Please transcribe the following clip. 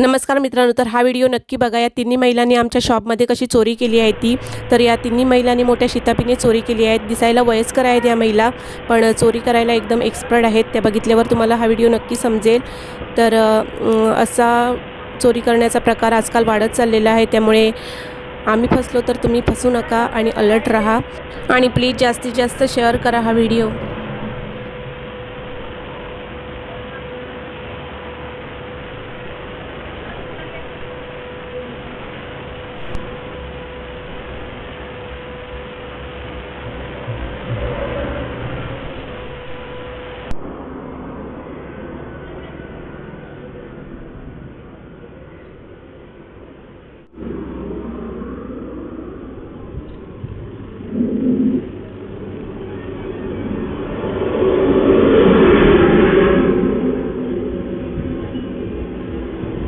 नमस्कार मित्रांनो तर हा व्हिडिओ नक्की बघा. या तिन्ही महिलांनी आमच्या शॉपमध्ये कशी चोरी केली आहे ती. तर या तिन्ही महिलांनी मोठ्या शितापीने चोरी केली आहे. दिसायला वयस्कर आहेत या महिला पण चोरी करायला एकदम एक्सपर्ट आहेत. त्या बघितल्यावर तुम्हाला हा व्हिडिओ नक्की समजेल. तर असा चोरी करण्याचा प्रकार आजकाल वाढत चाललेला आहे. त्यामुळे आम्ही फसलो तर तुम्ही फसू नका आणि अलर्ट राहा. आणि प्लीज जास्तीत जास्त शेअर करा हा व्हिडिओ.